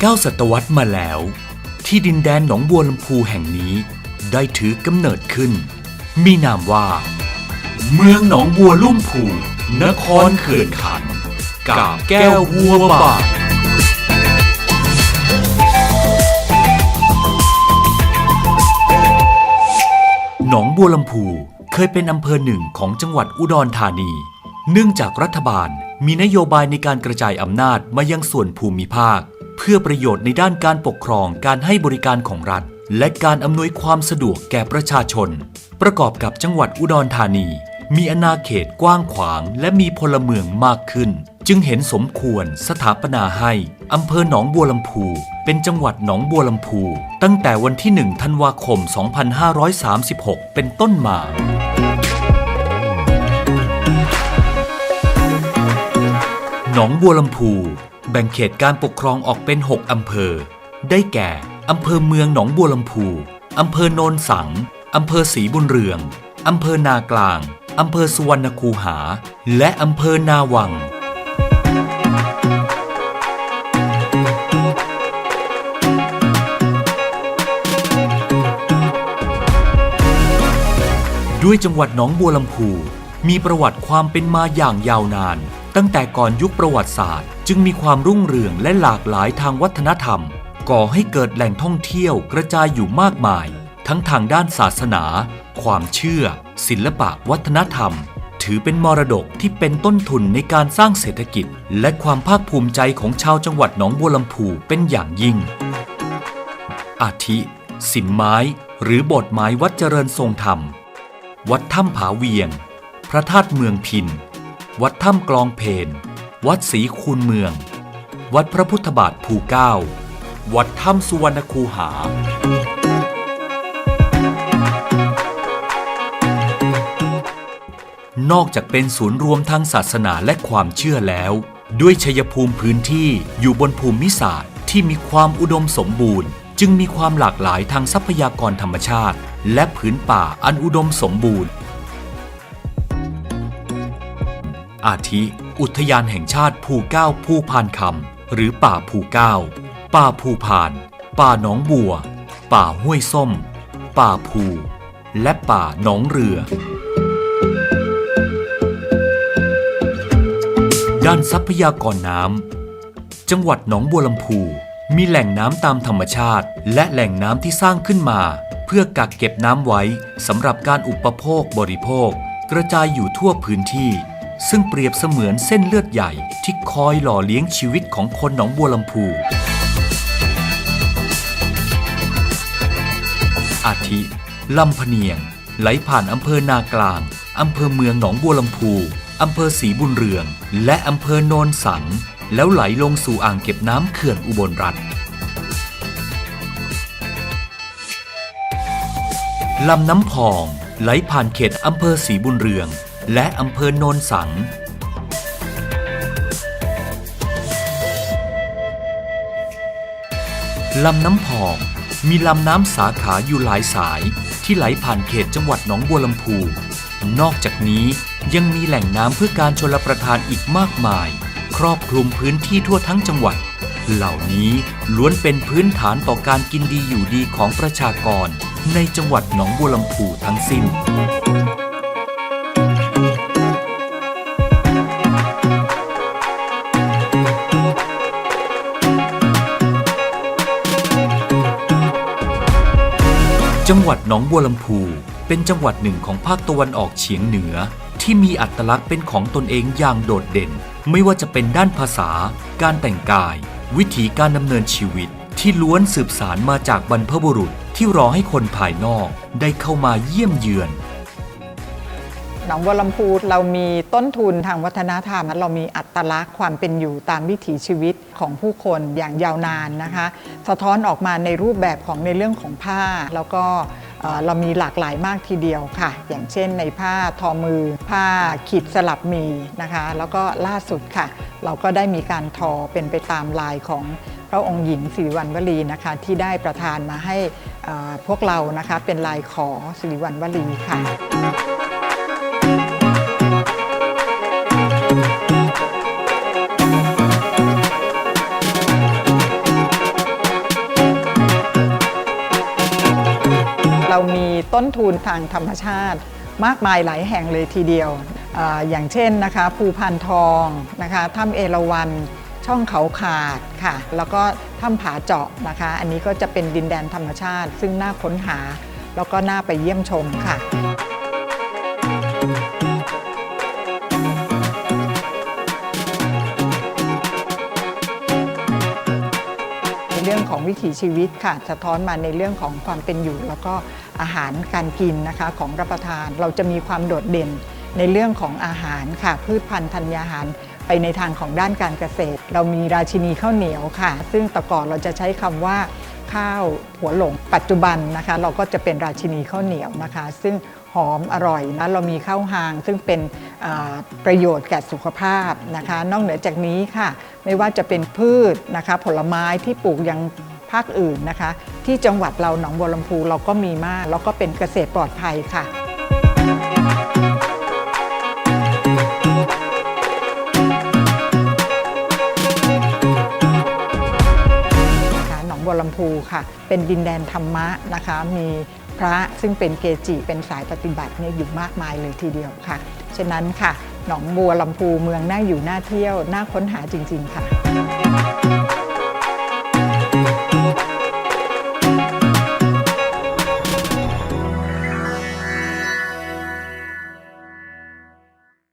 เก้าศตวรรษมาแล้ว ที่ดินแดนหนองบัวลำพูแห่งนี้ได้ถือกำเนิดขึ้น มีนามว่า เมืองหนองบัวลุ่มพูนครเขื่อนขันกาบแก้ววัวบาทหนองบัวลำพูเคยเป็นอำเภอหนึ่งของจังหวัดอุดรธานี เนื่องจากรัฐบาลมีนโยบายในการกระจายอำนาจมายังส่วนภูมิภาค เพื่อประโยชน์ในด้านการปกครองการให้บริการของรัฐ และการอำนวยความสะดวกแก่ประชาชน ประกอบกับจังหวัดอุดรธานี มีอาณาเขตกว้างขวาง และมีพลเมืองมากขึ้น จึงเห็นสมควรสถาปนาให้อำเภอหนองบัวลำพู เป็นจังหวัดหนองบัวลำพู ตั้งแต่วันที่ 1 ธันวาคม 2536 เป็นต้นมาหนองบัวลำพู แบ่งเขตการปกครองออกเป็น 6 อำเภอ ได้แก่ อำเภอเมืองหนองบัวลำพู อำเภอโนนสัง อำเภอศรีบุญเรือง อำเภอนากลาง อำเภอสุวรรณคูหา และอำเภอนาวัง ด้วยจังหวัดหนองบัวลำพู มีประวัติความเป็นมาอย่างยาวนาน ตั้งแต่ก่อนยุคประวัติศาสตร์ จึงมีความรุ่งเรืองและหลากหลายทางวัฒนธรรม ก่อให้เกิดแหล่งท่องเที่ยวกระจายอยู่มากมาย ทั้งทางด้านศาสนา ความเชื่อ ศิลปะวัฒนธรรม ถือเป็นมรดกที่เป็นต้นทุนในการสร้างเศรษฐกิจ และความภาคภูมิใจของชาวจังหวัดหนองบัวลำพูเป็นอย่างยิ่ง อาทิ สิมไม้ หรือบทไม้วัดเจริญทรงธรรม วัดถ้ำผาเวียง พระธาตุเมืองพิน วัดถ้ำกลองเพน วัดศรีคูนเมือง วัดพระพุทธบาทภูเก้า วัดถ้ำสุวรรณคูหา นอกจากเป็นศูนย์รวมทางศาสนาและความเชื่อแล้ว ด้วยชัยภูมิพื้นที่อยู่บนภูมิศาสตร์ที่มีความอุดมสมบูรณ์ จึงมีความหลากหลายทางทรัพยากรธรรมชาติ และผืนป่าอันอุดมสมบูรณ์ อาทิ อุทยานแห่งชาติภูเก้าภูพานคำหรือป่าภูเก้า ป่าภูพาน ป่าหนองบัว ป่าห้วยส้ม ป่าภู และป่าหนองเรือ ด้านทรัพยากรน้ำจังหวัดหนองบัวลำพูมีแหล่งน้ำตามธรรมชาติ และแหล่งน้ำที่สร้างขึ้นมา เพื่อกักเก็บน้ำไว้สำหรับการอุปโภคบริโภค กระจายอยู่ทั่วพื้นที่ ซึ่งเปรียบเสมือนเส้นเลือดใหญ่ที่คอยหล่อเลี้ยงชีวิตของคนหนองบัวลำพู อาทิลำพเนียง ไหลผ่านอำเภอนากลางอำเภอเมืองหนองบัวลำพูอำเภอศรีบุญเรือง และอำเภอโนนสัง แล้วไหลลงสู่อ่างเก็บน้ำเขื่อนอุบลรัฐลำน้ำพอง ไหลผ่านเขตอำเภอศรีบุญเรือง และอำเภอโนนสัง ลำน้ำพอง มีลำน้ำสาขาอยู่หลายสายที่ไหลผ่านเขตจังหวัดหนองบัวลำพู นอกจากนี้ยังมีแหล่งน้ำเพื่อการชลประทานอีกมากมาย ครอบคลุมพื้นที่ทั่วทั้งจังหวัด เหล่านี้ล้วนเป็นพื้นฐานต่อการกินดีอยู่ดีของประชากร ในจังหวัดหนองบัวลำพูทั้งสิ้น จังหวัดหนองบัวลำพูเป็นจังหวัดหนึ่งของภาคตะวันออกเฉียงเหนือ ที่มีอัตลักษณ์เป็นของตนเองอย่างโดดเด่น ไม่ว่าจะเป็นด้านภาษา การแต่งกาย วิถีการดำเนินชีวิต ที่ล้วนสืบสารมาจากบรรพบุรุษที่รอให้คนภายนอกได้เข้ามาเยี่ยมเยือน หนองบัวลำพูเรามีต้นทุนทางวัฒนธรรม เรามีอัตลักษณ์ความเป็นอยู่ตามวิถีชีวิตของผู้คนอย่างยาวนานนะคะ สะท้อนออกมาในรูปแบบของในเรื่องของผ้า แล้วก็เรามีหลากหลายมากทีเดียวค่ะ อย่างเช่นในผ้าทอมือ ผ้าขีดสลับมีนะคะ แล้วก็ล่าสุดค่ะ เราก็ได้มีการทอเป็นไปตามลายของพระองค์หญิงสิริวัณวลีนะคะที่ได้ประทานมาให้พวกเรานะคะเป็นลายขอสิริวัณวลีค่ะ ต้นทุนทางธรรมชาติ มากมายหลายแห่งเลยทีเดียวออย่างเช่นนะคะภูพานทองนะคะถ้ำเอราวัณช่องเขาขาดค่ะ แล้วก็ถ้ำผาเจาะนะคะ อันนี้ก็จะเป็นดินแดนธรรมชาติ ซึ่งน่าค้นหาแล้วก็น่าไปเยี่ยมชมค่ะ วิถีชีวิตค่ะสะท้อนมาในเรื่องของความเป็นอยู่ แล้วก็อาหารการกินนะคะของรับประทานเราจะมีความโดดเด่นในเรื่องของอาหารค่ะ พืชพันธุ์ธัญญาหารไปในทางของด้านการเกษตร เรามีราชินีข้าวเหนียวค่ะ ซึ่งแต่ก่อนเราจะใช้คำว่าข้าวหัวหลงปัจจุบันนะคะ เราก็จะเป็นราชินีข้าวเหนียวนะคะ ซึ่งหอมอร่อยนะเรามีข้าวหาง ซึ่งเป็นประโยชน์แก่สุขภาพนะคะ นอกเหนือจากนี้ค่ะ ไม่ว่าจะเป็นพืชนะคะ ผลไม้ที่ปลูกยัง ภาคอื่นนะคะ ที่จังหวัดเราหนองบัวลำพูเราก็มีมาก แล้วก็เป็นเกษตรปลอดภัยค่ะ หนองบัวลำพูค่ะ เป็นดินแดนธรรมะนะคะ มีพระซึ่งเป็นเกจิเป็นสายปฏิบัติเนี่ยอยู่มากมายเลยทีเดียวค่ะ ฉะนั้นค่ะ หนองบัวลำพูเมืองน่าอยู่น่าเที่ยวน่าค้นหาจริง ๆ ค่ะ